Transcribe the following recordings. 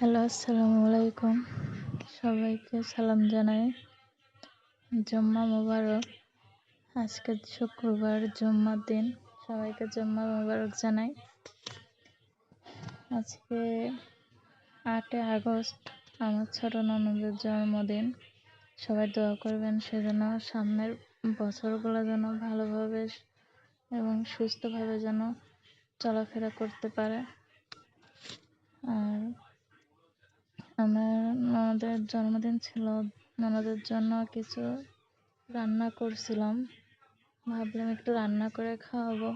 Hello, আসসালামু আলাইকুম। সবাইকে সালাম জানাই। জম্মা মোবারক। আজকে শুক্রবার, জম্মার দিন। সবাইকে জম্মা মোবারক জানাই। আজকে আটই আগস্ট, আমার ছোট ননদের জন্মদিন। সবাই দোয়া করবেন সেজন্য, সামনের বছরগুলো যেন ভালোভাবে এবং সুস্থভাবে যেন চলাফেরা করতে পারে। আর আমার ননদের জন্মদিন ছিল। ননদের জন্য কিছু রান্না করছিলাম। ভাবলাম একটু রান্না করে খাওয়াবো।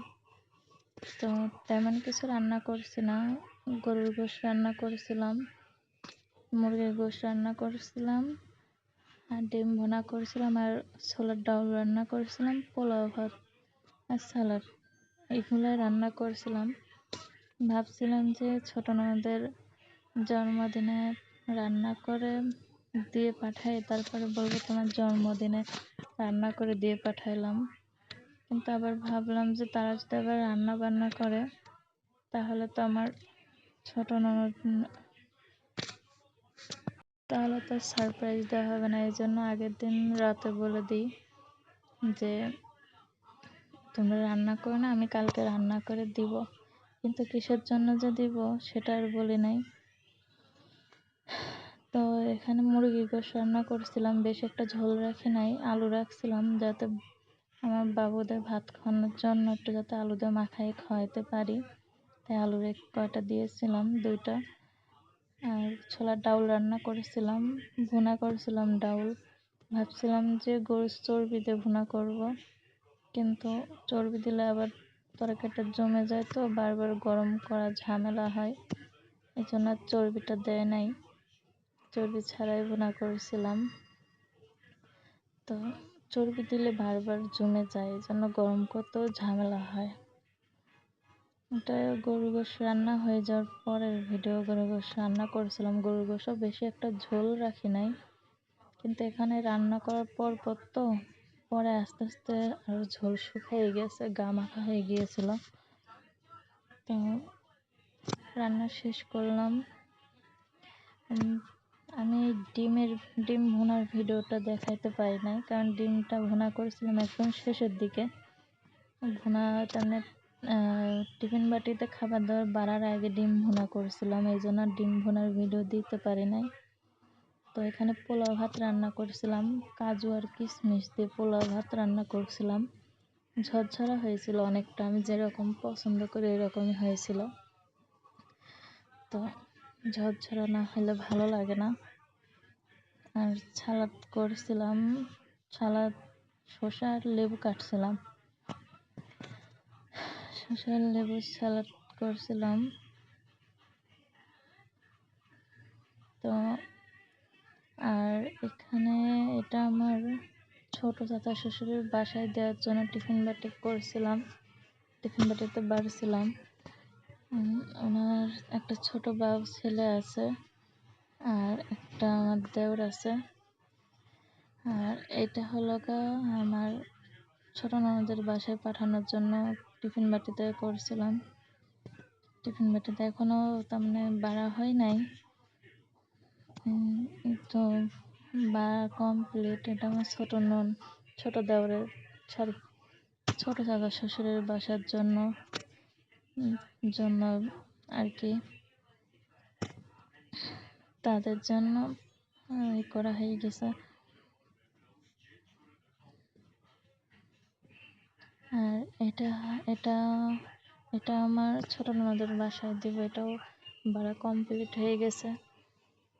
তো তেমন কিছু রান্না করছি না। গরুর গোশ রান্না করেছিলাম, মুরগির গোশ রান্না করেছিলাম, আর ডিম ভোনা করেছিলাম, আর ছোলার ডাউল রান্না করেছিলাম, পোলাও ভাত আর স্যালাড। এগুলোই রান্না করেছিলাম। ভাবছিলাম যে ছোটো ননদের জন্মদিনে রান্না করে দিয়ে পাঠাই, তারপরে বলব তোমার জন্মদিনে রান্না করে দিয়ে পাঠাইলাম। কিন্তু আবার ভাবলাম যে তারা যদি আবার রান্না বান্না করে, তাহলে তো আমার ছোটো ননদ তাহলে তো সারপ্রাইজ দেওয়া হবে না। এই জন্য আগের দিন রাতে বলে দিই যে, তোমরা রান্না করো না, আমি কালকে রান্না করে দিব। কিন্তু কিসের জন্য যে দিব, সেটা আর বলি নাই। তো এখানে মুরগি গোশ রান্না করছিলাম, বেশ একটা ঝোল রাখি নাই, আলু রাখছিলাম যাতে আমার বাবুদের ভাত খাওয়ানোর জন্য একটু যাতে আলু দিয়ে মাখাই খাওয়াইতে পারি। তাই আলুর এক কয়টা দিয়েছিলাম, দুইটা। আর ছোলার ডাউল রান্না করেছিলাম, ভুনা করেছিলাম ডাউল। ভাবছিলাম যে গরুর চর্বি দিয়ে ভুনা করব, কিন্তু চর্বি দিলে আবার তরকারিটা জমে যায় তো, বারবার গরম করা ঝামেলা হয় এই জন্য চর্বিটা দেয় নাই। চর্বি ছাড়াই ভুনা করেছিলাম। তো চর্বি দিলে বারবার জমে যায় জন্য গরম করতেও ঝামেলা হয়। এটা গরু গোশ রান্না হয়ে যাওয়ার পরের ভিডিও গরু গোশ রান্না করেছিলাম। গরু গোশও বেশি একটা ঝোল রাখি নাই, কিন্তু এখানে রান্না করার পর পর তো পরে আস্তে আস্তে আরও ঝোল শুকিয়ে গেছে, গা মাখা হয়ে গিয়েছিল। তো রান্না শেষ করলাম। আমি ডিমের, ডিম ভুনার ভিডিওটা দেখাইতে পারি নাই, কারণ ডিমটা ভুনা করেছিলাম একদম শেষের দিকে। ভুনা তেমনি টিফিন বাটিতে খাবার দাবার বাড়ার আগে ডিম ভুনা করেছিলাম, এই জন্য ডিম ভুনার ভিডিও দিতে পারি নাই। তো এখানে পোলাও ভাত রান্না করছিলাম, কাজু আর কিশমিশ দিয়ে পোলাও ভাত রান্না করছিলাম। ঝরঝরা হয়েছিল অনেকটা, আমি যেরকম পছন্দ করি এরকমই হয়েছিল। তো ঝরঝরা না হলে ভালো লাগে না। আর সালাদ করছিলাম সালাদ শসা আর লেবু কাটছিলাম। শসা লেবু সালাদ করছিলাম। তো আর এখানে এটা আমার ছোট চাচা শ্বশুরের বাসায় দেওয়ার জন্য টিফিন বাটি করছিলাম। টিফিন বাটিতে বাড়ছিলাম। ওনার একটা ছোট বাবু ছেলে আছে। আর একটা আমার দেওর আছে। আর এটা হলো গা আমার ছোট ননদের বাসায় পাঠানোর জন্য টিফিন বাটিতে করছিলাম। টিফিন বাটিতে এখনও তার মানে বাড়া হয় নাই। তো বা কমপ্লিট, এটা আমার ছোটো নন, ছোটো দেওরের, ছোটো শ্বশুরের বাসার জন্য জন্য আর কি। তাদের জন্য করা হয়ে গেছে। আর এটা এটা এটা আমার ছোট ননদের বাসায় দিব, এটাও ভাড়া কমপ্লিট হয়ে গেছে।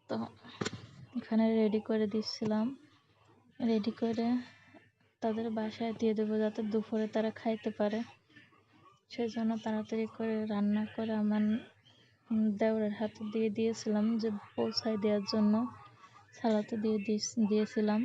তো এখানে রেডি করে দিচ্ছিলাম রেডি করে তাদের বাসায় দিয়ে দেবো যাতে দুপুরে তারা খাইতে পারে। সেই জন্য তাড়াতাড়ি করে রান্না করে আমার দেওরের হাতে দিয়ে দিয়েছিলাম যে পৌঁছায় দেওয়ার জন্য সালাতে দিয়ে দিয়েছিলাম।